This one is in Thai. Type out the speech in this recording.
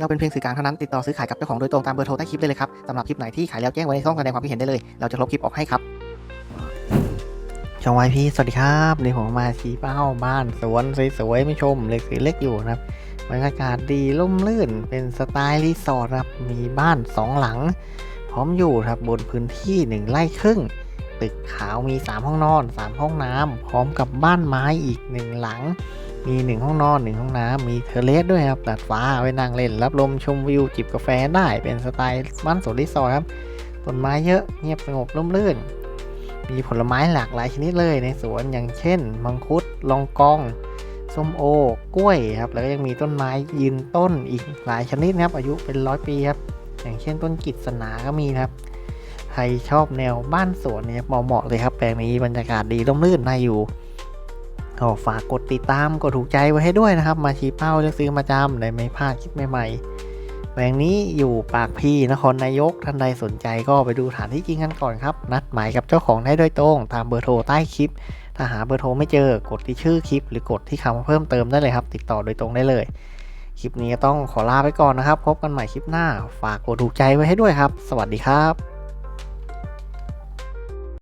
เราเป็นเพียงสื่อกลางเท่านั้นติดต่อซื้อขายกับเจ้าของโดยตรงตามเบอร์โทรใต้คลิปได้เลยครับสำหรับคลิปไหนที่ขายแล้วแจ้งไว้ในช่องแสดงความคิดเห็นได้เลย เราจะลบคลิปออกให้ครับช่องวายพีสวัสดีครับนี่ผมมาชี้เป้าบ้านสวนสวยๆไม่ชมเล็กสีเล็กอยู่นะครับบรรยากาศดีร่มรื่นเป็นสไตล์รีสอร์ทครับมีบ้านสองหลัง พร้อมอยู่ครับบนพื้นที่หนึ่งไร่ครึ่งตึกขาวมี 3 ห้องนอน 3 ห้องน้ำพร้อมกับบ้านไม้อีก1หลัง มี1ห้องนอน1ห้องน้ำมีเทเลสด้วยครับตัดฟ้าไว้นั่งเล่น รับลมชมวิวจิบกาแฟได้เป็นสไตล์บ้านสวนรีสอร์ทครับต้นไม้เยอะเงียบสงบร่มรื่น มีผลไม้หลากหลายชนิดเลยในสวนอย่างเช่น มังคุดลองกองส้มโอกล้วยครับแล้วก็ยังมีต้นไม้ยืนต้นอีกหลายชนิดนะครับ อายุเป็นร้อยปีครับอย่างเช่นต้นกิษณาก็มีนะครับใครชอบแนวบ้านสวนเนี่ยเหมาะเลยครับ แปลงนี้บรรยากาศดีร่มรื่นน่าอยู่ ก็ฝากกดติดตามกดถูกใจไว้ให้ด้วยนะครับ มาชี้เป้าเลือกซื้อมาจำได้ไม่พลาดคลิปใหม่ๆแปลงนี้อยู่ปากพีนครนายกท่านใดสนใจก็ไปดูฐานที่จริงกันก่อนครับ นัดหมายกับเจ้าของได้โดยตรง ตามเบอร์โทรใต้คลิป ถ้าหาเบอร์โทรไม่เจอกดที่ชื่อคลิป หรือกดที่คำว่าเพิ่มเติมได้เลยครับ ติดต่อโดยตรงได้เลยคลิปนี้ต้องขอลาไปก่อนนะครับ พบกันใหม่คลิปหน้า ฝากกดถูกใจไว้ให้ด้วยครับ สวัสดีครับ